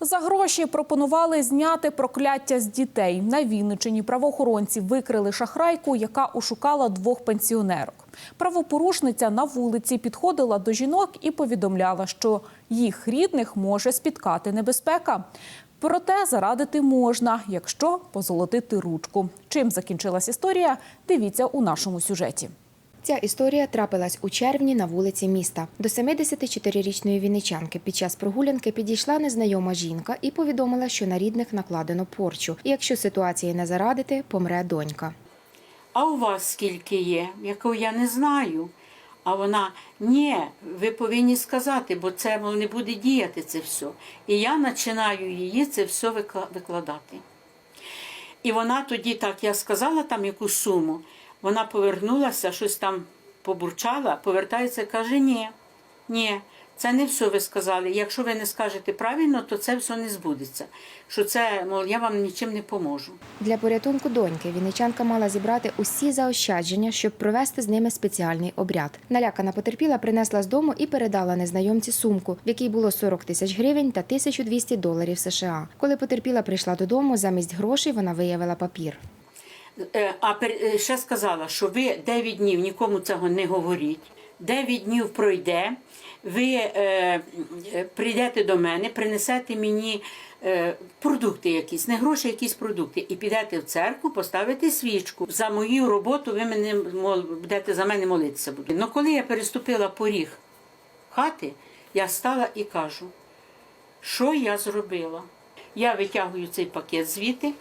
За гроші пропонували зняти прокляття з дітей. На Вінничині правоохоронці викрили шахрайку, яка ошукала двох пенсіонерок. Правопорушниця на вулиці підходила до жінок і повідомляла, що їх рідних може спіткати небезпека. Проте зарадити можна, якщо позолотити ручку. Чим закінчилась історія? Дивіться у нашому сюжеті. Ця історія трапилась у червні на вулиці міста. До 74-річної вінничанки під час прогулянки підійшла незнайома жінка і повідомила, що на рідних накладено порчу. І якщо ситуації не зарадити, помре донька. а у вас скільки є, яку я не знаю. А вона ні, ви повинні сказати, бо це не буде діяти це все. І я починаю її це все викладати. І вона тоді, так я сказала там яку суму, вона повернулася, щось там побурчала, повертається і каже: ні, ні, це не все ви сказали. Якщо ви не скажете правильно, то це все не збудеться. Що це, мов, я вам нічим не поможу. Для порятунку доньки вінничанка мала зібрати усі заощадження, щоб провести з ними спеціальний обряд. Налякана потерпіла принесла з дому і передала незнайомці сумку, в якій було 40 тисяч гривень та 1200 доларів США. Коли потерпіла прийшла додому, замість грошей вона виявила папір. Е, А е, ще сказала, що ви 9 днів нікому цього не говоріть. 9 днів пройде, ви е, е, прийдете до мене, принесете мені е, продукти якісь, не гроші, якісь продукти, і підете в церкву, поставите свічку. За мою роботу ви мене будете за мене молитися. Ну коли я переступила поріг хати, я стала і кажу, що я зробила? Я витягую цей пакет звідти,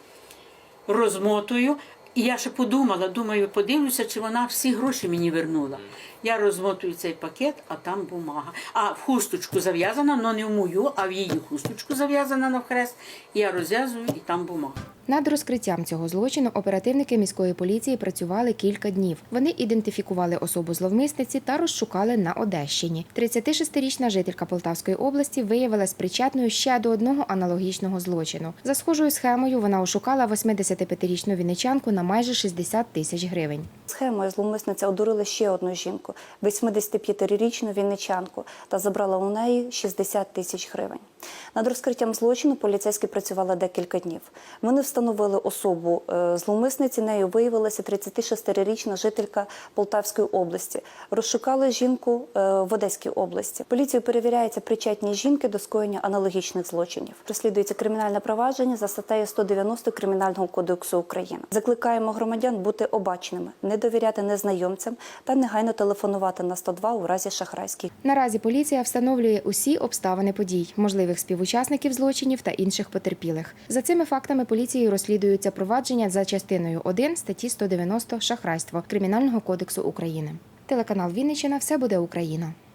розмотую. І я ще подумала, думаю, подивлюся, чи вона всі гроші мені вернула. Я розмотую цей пакет, а там бумага. А в хусточку зав'язана, але не в мою, а в її хусточку зав'язана навхрест. Я розв'язую і там бумага. Над розкриттям цього злочину оперативники міської поліції працювали кілька днів. Вони ідентифікували особу зловмисниці та розшукали на Одещині. 36-річна жителька Полтавської області виявилась причетною ще до одного аналогічного злочину. За схожою схемою вона ошукала 85-річну вінничанку на майже 60 тисяч гривень. Схемою зловмисниця одурила ще одну жінку, 85-річну вінничанку, та забрала у неї 60 тисяч гривень. Над розкриттям злочину поліцейські працювали декілька днів. Вони встановили особу е, зловмисниці. Нею виявилася 36-річна жителька Полтавської області. Розшукали жінку е, в Одеській області. Поліцією перевіряється причетність жінки до скоєння аналогічних злочинів. Розслідується кримінальне провадження за статтею 190 Кримінального кодексу України. Закликаємо громадян бути обачними, не довіряти незнайомцям та негайно телефонувати на 102 у разі шахрайських Наразі поліція встановлює усі обставини подій, можливих співучасників злочинів та інших потерпілих. За цими фактами поліцією розслідуються провадження за частиною 1 статті 190 шахрайство Кримінального кодексу України. Телеканал Вінниччина все буде Україна.